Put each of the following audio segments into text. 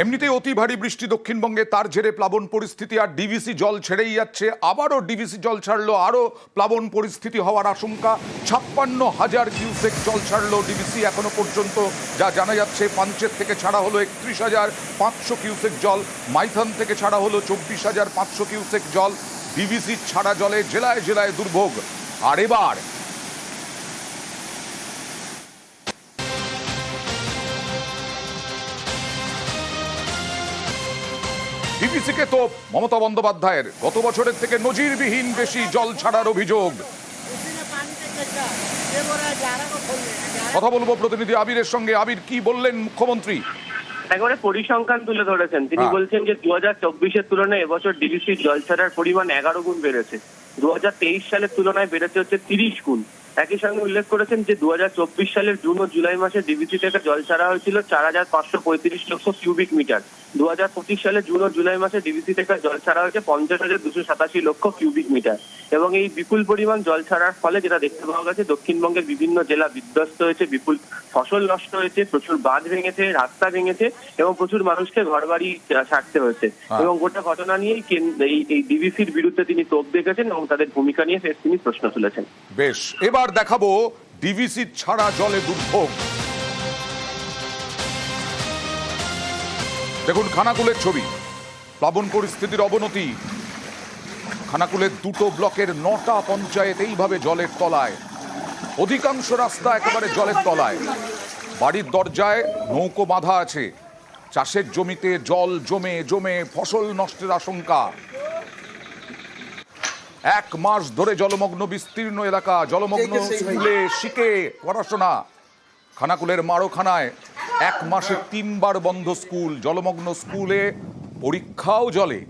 এমনিতেই অতি ভারী বৃষ্টি দক্ষিণবঙ্গে, তার ঝেড়ে প্লাবন পরিস্থিতি আর ডিভিসি জল ছেড়েই যাচ্ছে। আবারও ডিভিসি জল ছাড়লো, আরও প্লাবন পরিস্থিতি হওয়ার আশঙ্কা। ছাপ্পান্ন হাজার কিউসেক জল ছাড়লো ডিভিসি এখনও পর্যন্ত, যা জানা যাচ্ছে পাঞ্চের থেকে ছাড়া হলো একত্রিশ হাজার পাঁচশো কিউসেক জল, মাইথন থেকে ছাড়া হলো চব্বিশ হাজার পাঁচশো কিউসেক জল। ডিভিসির ছাড়া জলে জেলায় জেলায় দুর্ভোগ। আর এবার ডিভিসিকে তো মমতা বন্দ্যোপাধ্যায়ের গত বছরের থেকে নজিরবিহীন বেশি জল ছাড়ার অভিযোগ। কথা বলব প্রতিনিধি আবিরের সঙ্গে। আবির কি বললেন মুখ্যমন্ত্রী? একেবারে পরিসংখ্যান তুলে ধরেছেন। তিনি হ্যাঁ। বলছেন যে দু হাজার চব্বিশের তুলনায় এবছর ডিবিসির জল ছাড়ার পরিমাণ এগারো গুণ বেড়েছে। দু হাজার তেইশ সালের তুলনায় বেড়েছে হচ্ছে তিরিশ গুণ। একই সঙ্গে উল্লেখ করেছেন যে দু হাজার চব্বিশ সালের জুন ও জুলাই মাসে ডিবিসি থেকে জল ছাড়া হয়েছিল চার হাজার পাঁচশো পঁয়ত্রিশ লক্ষ কিউবিক মিটার। দু হাজার পঁচিশ সালে জুন ও জুলাই মাসে ডিবিসি থেকে জল ছাড়া হয়েছে পঞ্চাশ হাজার দুশো সাতাশি লক্ষ কিউবিক মিটার এবং এই বিপুল পরিমাণ জল ছাড়ার ফলে যেটা দেখতে পাওয়া গেছে দক্ষিণবঙ্গের বিভিন্ন জেলা বিধ্বস্ত হয়েছে বিপুল ফসল নষ্ট হয়েছে প্রচুর বাঁধ ভেঙেছে রাস্তা ভেঙেছে এবং প্রচুর মানুষকে ঘরবাড়ি আহ, ছাড়তে হয়েছে। হ্যাঁ। এবং গোটা ঘটনা নিয়েই এই এই ডিবিসির বিরুদ্ধে তিনি তোপ দেখেছেন এবং তাদের ভূমিকা নিয়ে ফের তিনি প্রশ্ন তুলেছেন। বেশ এবার দেখাবো ডিভিসি ছাড়া জলে দুর্ভোগ। দেখুন খানাকুলের ছবি। প্লাবন পরিস্থিতির অবনতি। খানাকুলের দুটো ব্লকের নটা পঞ্চায়েত এইভাবে জলের তলায়। অধিকাংশ রাস্তা একেবারে জলের তলায়। বাড়ির দরজায় নৌকো বাঁধা আছে। চাষের জমিতে জল জমে জমে ফসল নষ্টের আশঙ্কা। এক মাস ধরে জলমগ্ন বিস্তীর্ণ এলাকা। জলমগ্ন স্কুলে শিখে পড়াশোনা। খানাকুলের মারোখানায় এক মাসে তিনবার বন্ধ স্কুল জলমগ্ন স্কুলে পরীক্ষাও জলে।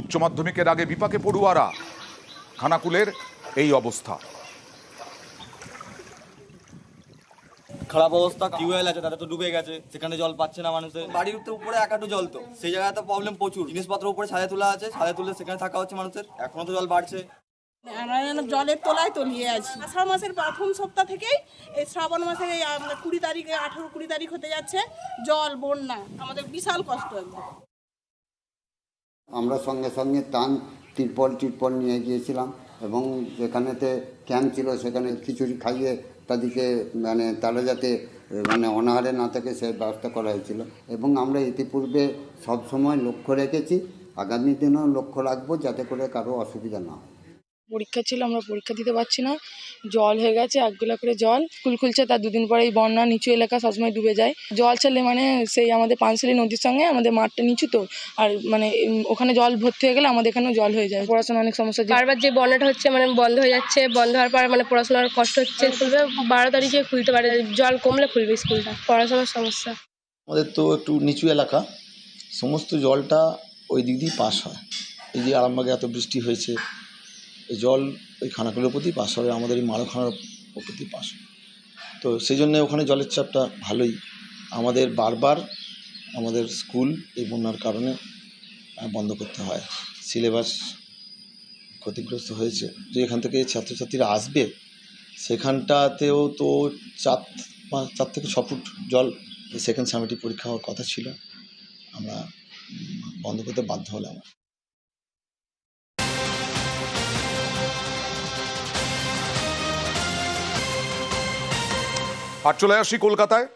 উচ্চ মাধ্যমিকের আগে বিপাকে পড়ুয়ারা খানাকুলের এই অবস্থা। খারাপ অবস্থা টিউবওয়েল আছে তাদের তো ডুবে গেছে। সেখানে জল পাচ্ছে না মানুষের। বাড়ির তো উপরে একাটু জল তো। সেই জায়গায় তো প্রবলেম প্রচুর। জিনিসপত্র উপরে ছাদে তোলা আছে। ছাদে তুলে সেখানে থাকা হচ্ছে মানুষের। এখনও তো জল বাড়ছে। জলের তলায় তলিয়ে আছি আষাঢ় মাসের প্রথম সপ্তাহ থেকেই এই শ্রাবণ মাসের এই কুড়ি তারিখে, আঠারো কুড়ি তারিখ হতে যাচ্ছে জল, বন্যা। আমাদের বিশাল কষ্ট আমরা সঙ্গে সঙ্গে টান, তিরপল টিরপল নিয়ে গিয়েছিলাম এবং যেখানেতে ক্যাম্প ছিল সেখানে খিচুড়ি খাইয়ে তাদেরকে মানে তারা যাতে মানে অনাহারে না থাকে সে ব্যবস্থা করা হয়েছিল। এবং আমরা ইতিপূর্বে সবসময় লক্ষ্য রেখেছি, আগামী দিনেও লক্ষ্য রাখব যাতে করে কারও অসুবিধা না হয়। পরীক্ষা ছিল আমরা পরীক্ষা দিতে পারছি না। জল হয়ে গেছে এক গোলা করে জল। স্কুল খুলছে তার দুদিন পরেই বন্যা নিচু এলাকা সবসময় ডুবে যায়। জল ছাড়লে মানে সেই আমাদের পাঁচশালি নদীর সঙ্গে আমাদের মাঠটা নিচু তো। আর মানে ওখানে জল ভর্তি হয়ে গেলে আমাদের এখানেও জল হয়ে যায়। পড়াশোনা অনেক সমস্যা বারবার যে বন্যাটা হচ্ছে মানে বন্ধ হয়ে যাচ্ছে বন্ধ হওয়ার পর মানে পড়াশোনার কষ্ট হচ্ছে। খুলবে বারো তারিখে খুলতে পারে জল কমলে খুলবে স্কুলটা। পড়াশোনার সমস্যা। আমাদের তো একটু নিচু এলাকা। সমস্ত জলটা ওই দিক দিয়ে পাস হয়। এই যে আরামবাগে এত বৃষ্টি হয়েছে এই জল ওই খানাগুলোর প্রতি পাস হবে, আমাদের এই মারোখানার প্রতি পাস তো সেই জন্য ওখানে জলের চাপটা ভালোই। আমাদের বারবার আমাদের স্কুল এই বন্যার কারণে বন্ধ করতে হয়। সিলেবাস ক্ষতিগ্রস্ত হয়েছে। যে এখান থেকে ছাত্রছাত্রীরা আসবে, সেখানটাতেও তো চার পাঁচ চার থেকে ছ ফুট জল সেকেন্ড সামিটিভ পরীক্ষা হওয়ার কথা ছিল। আমরা বন্ধ করতে বাধ্য হলাম। আর চলে আসি কলকাতায়,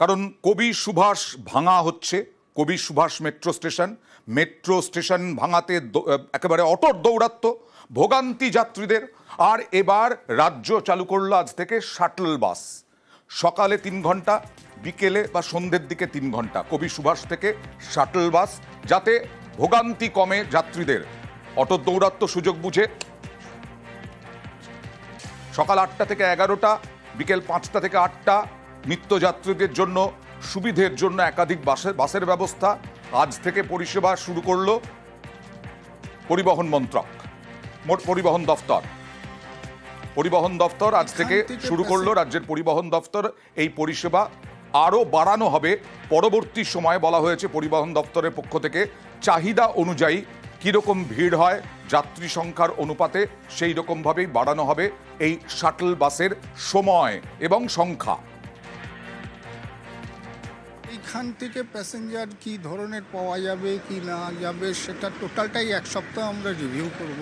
কারণ কবি সুভাষ ভাঙা হচ্ছে, কবি Subhash metro station metro station ভাঙাতে একেবারে অটর দৌরাত্ম ভোগান্তি যাত্রীদের, আর এবার রাজ্য চালু করল আজ থেকে শাটল বাস। সকালে তিন ঘণ্টা, বিকেলে বা সন্ধ্যের দিকে তিন ঘণ্টা, কবি সুভাষ থেকে শাটল বাস, যাতে ভোগান্তি কমে যাত্রীদের। অটো দৌরাত্ম সুযোগ বুঝে সকাল আটটা থেকে এগারোটা বিকেল পাঁচটা থেকে আটটা নিত্যযাত্রীদের জন্য সুবিধের জন্য একাধিক বাসের বাসের ব্যবস্থা আজ থেকে পরিষেবা শুরু করল পরিবহন মন্ত্রক। মোট পরিবহন দফতর। পরিবহন দফতর আজ থেকে শুরু করল রাজ্যের পরিবহন দফতর। এই পরিষেবা আরও বাড়ানো হবে। পরবর্তী সময়ে বলা হয়েছে পরিবহন দপ্তরের পক্ষ থেকে চাহিদা অনুযায়ী কীরকম ভিড় হয়, যাত্রী সংখ্যার অনুপাতে সেই রকমভাবেই বাড়ানো হবে এই শাটল বাসের সময় এবং সংখ্যা। এখান থেকে প্যাসেঞ্জার কি ধরনের পাওয়া যাবে, কি না যাবে, সেটা টোটালটাই এক সপ্তাহ আমরা রিভিউ করব।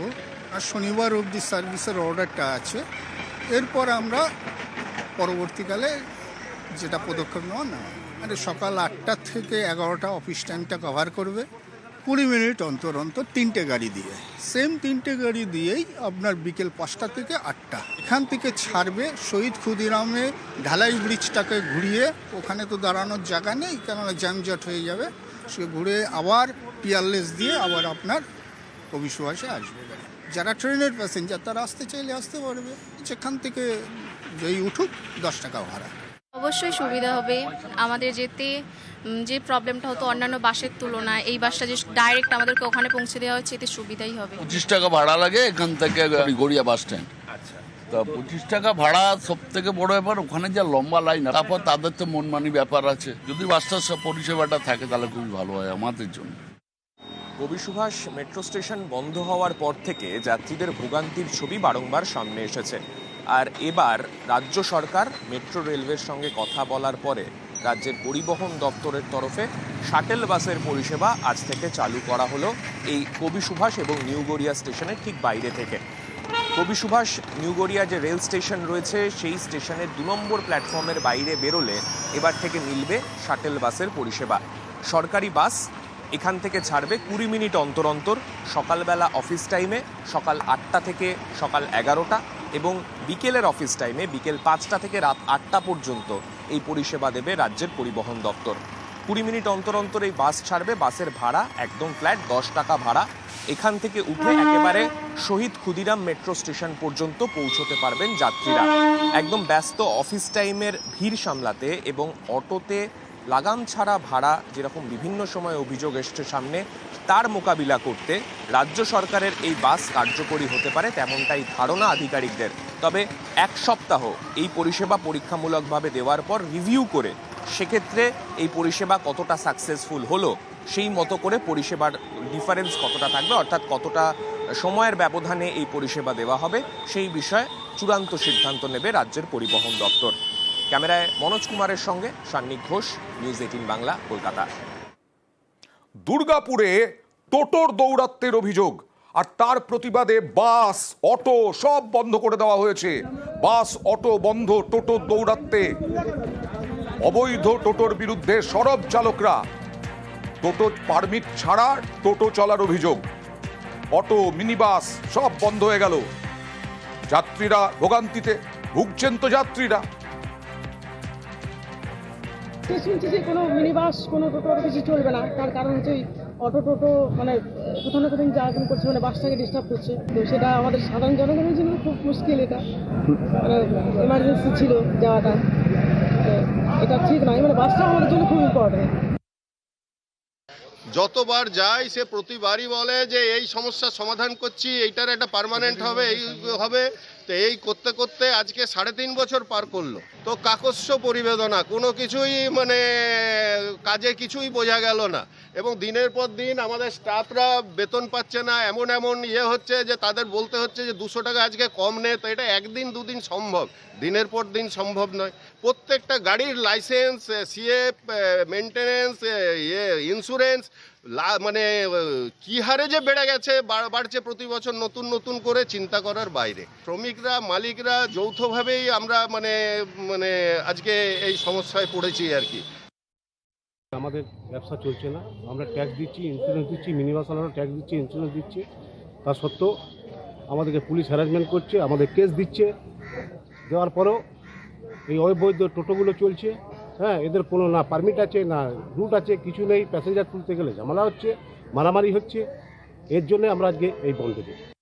আর শনিবার অবধি সার্ভিসের অর্ডারটা আছে। এরপর আমরা পরবর্তীকালে যেটা পদক্ষেপ নেওয়া না মানে সকাল আটটা থেকে এগারোটা অফিস টাইমটা কভার করবে। কুড়ি মিনিট অন্তর অন্তর তিনটে গাড়ি দিয়ে। সেম তিনটে গাড়ি দিয়েই আপনার বিকেল পাঁচটা থেকে আটটা। এখান থেকে ছাড়বে শহীদ ক্ষুদিরামে ঢালাই ব্রিজটাকে ঘুরিয়ে। ওখানে তো দাঁড়ানোর জায়গা নেই, কেননা জ্যামজট হয়ে যাবে। সে ঘুরে আবার পিয়ারলেস দিয়ে আবার আপনার কবি আসবে যারা ট্রেনের প্যাসেঞ্জার তারা আসতে চাইলে আসতে পারবে। যেখান থেকে যেই উঠুক, দশ টাকা ভাড়া অবশ্যই সুবিধা হবে। আমাদের যেতে যে প্রবলেমটা হতো অন্যান্য বাসের তুলনায় এই বাসটা যে ডাইরেক্ট আমাদেরকে ওখানে পৌঁছে দেওয়া হচ্ছে এতে সুবিধাই হবে। পঁচিশ টাকা ভাড়া লাগে এখান থেকে গড়িয়া বাস স্ট্যান্ড তা পঁচিশ টাকা ভাড়া সব থেকে বড় ব্যাপার ওখানে যা লম্বা লাইন তারপর তাদের তো মনমানি ব্যাপার আছে। যদি বাসটার সব পরিষেবাটা থাকে তাহলে খুবই ভালো হয় আমাদের জন্য। কবি সুভাষ মেট্রো স্টেশন বন্ধ হওয়ার পর থেকে যাত্রীদের ভোগান্তির ছবি বারংবার সামনে এসেছে। আর এবার রাজ্য সরকার মেট্রো রেলওয়ের সঙ্গে কথা বলার পরে রাজ্যের পরিবহন দপ্তরের তরফে শাটেল বাসের পরিষেবা আজ থেকে চালু করা হলো এই কবি সুভাষ এবং নিউ গড়িয়া স্টেশনের ঠিক বাইরে থেকে। কবি সুভাষ, নিউ গড়িয়া যে রেল স্টেশন রয়েছে, সেই স্টেশনের দু নম্বর প্ল্যাটফর্মের বাইরে বেরোলে এবার থেকে মিলবে শাটেল বাসের পরিষেবা। সরকারি বাস এখান থেকে ছাড়বে কুড়ি মিনিট অন্তর অন্তর, সকালবেলা অফিস টাইমে সকাল আটটা থেকে সকাল এগারোটা এবং বিকেলের অফিস টাইমে বিকেল পাঁচটা থেকে রাত আটটা পর্যন্ত এই পরিষেবা দেবে রাজ্যের পরিবহন দপ্তর। কুড়ি মিনিট অন্তর অন্তর এই বাস ছাড়বে, বাসের ভাড়া, একদম ফ্ল্যাট, দশ টাকা ভাড়া। এখান থেকে উঠে একেবারে শহীদ ক্ষুদিরাম মেট্রো স্টেশন পর্যন্ত পৌঁছতে পারবেন যাত্রীরা। একদম ব্যস্ত অফিস টাইমের ভিড় সামলাতে এবং অটোতে লাগাম ছাড়া ভাড়া যেরকম বিভিন্ন সময় অভিযোগ এসছে সামনে, তার মোকাবিলা করতে রাজ্য সরকারের এই বাস কার্যকরী হতে পারে তেমনটাই ধারণা আধিকারিকদের। তবে এক সপ্তাহ এই পরিষেবা পরীক্ষামূলকভাবে দেওয়ার পর রিভিউ করে সেক্ষেত্রে এই পরিষেবা কতটা সাকসেসফুল হলো, সেই মতো করে পরিষেবার ডিফারেন্স কতটা থাকবে, অর্থাৎ কতটা সময়ের ব্যবধানে এই পরিষেবা দেওয়া হবে, সেই বিষয়ে চূড়ান্ত সিদ্ধান্ত নেবে রাজ্যের পরিবহন দপ্তর। ক্যামেরায় মনোজ কুমারের সঙ্গে সান্নিক ঘোষ, নিউজ এইটিন বাংলা, কলকাতা। দুর্গাপুরে টোটোর দৌরাত্মের অভিযোগ, আর তার প্রতিবাদে বাস, অটো সব বন্ধ করে দেওয়া হয়েছে। বাস, অটো বন্ধ টোটোর দৌরাত্মে। অবৈধ টোটোর বিরুদ্ধে সরব চালকরা। টোটো পারমিট ছাড়া টোটো চলার অভিযোগ। অটো, মিনিবাস সব বন্ধ হয়ে গেল। যাত্রীরা ভোগান্তিতে ভুগছেন তো যাত্রীরা। শুনছি যে কোনো মিনি বাস কোনো টোটো কিছু চলবে না। তার কারণ হচ্ছে অটো টোটো মানে কোথাও না কোথাও যাওয়া করছে মানে বাসটাকে ডিস্টার্ব করছে। তো সেটা আমাদের সাধারণ জনগণের জন্য খুব মুশকিল এটা। মানে এমার্জেন্সি ছিল যাওয়াটা। এটা ঠিক নয়। মানে বাসটা আমাদের জন্য খুব ইম্পর্টেন্ট যতবার যাই, সে প্রতিবারই বলে যে, এই সমস্যার সমাধান করছি, এইটার একটা পার্মানেন্ট হবে, এই হবে। তো এই করতে করতে আজকে সাড়ে তিন বছর পার করল। তো কাকস্য পরিবেদনা, কোনো কিছুই মানে কাজে কিছুই বোঝা গেল না। এবং দিনের পর দিন আমাদের স্টাফরা বেতন পাচ্ছে না, এমন এমন ইয়ে হচ্ছে যে তাদের বলতে হচ্ছে যে দুশো টাকা আজকে কম নে, তো এটা একদিন দুদিন সম্ভব। দিনের পর দিন সম্ভব নয়। প্রত্যেকটা গাড়ির লাইসেন্স সিএফ মেনটেনেন্স ইয়ে ইন্স্যুরেন্স মানে কি হারে যে বেড়ে গেছে বাড়ছে প্রতি বছর নতুন নতুন করে চিন্তা করার বাইরে। শ্রমিকরা, মালিকরা যৌথভাবেই আমরা মানে মানে আজকে এই সমস্যায় পড়েছি আর কি। আমাদের ব্যবসা চলছে না। আমরা ট্যাক্স দিচ্ছি ইন্স্যুরেন্স দিচ্ছি মিনি বাসওয়ালারা ট্যাক্স দিচ্ছি ইন্স্যুরেন্স দিচ্ছি। তা সত্ত্বেও আমাদেরকে পুলিশ হ্যারাসমেন্ট করছে, আমাদের কেস দিচ্ছে। দেওয়ার পরেও এই অবৈধ টোটোগুলো চলছে। হ্যাঁ এদের কোনো না পারমিট আছে, না রুট আছে, কিছু নেই। প্যাসেঞ্জার তুলতে গেলে ঝামেলা হচ্ছে, মারামারি হচ্ছে। এর জন্য আমরা আজকে এই বন্ধ দিই।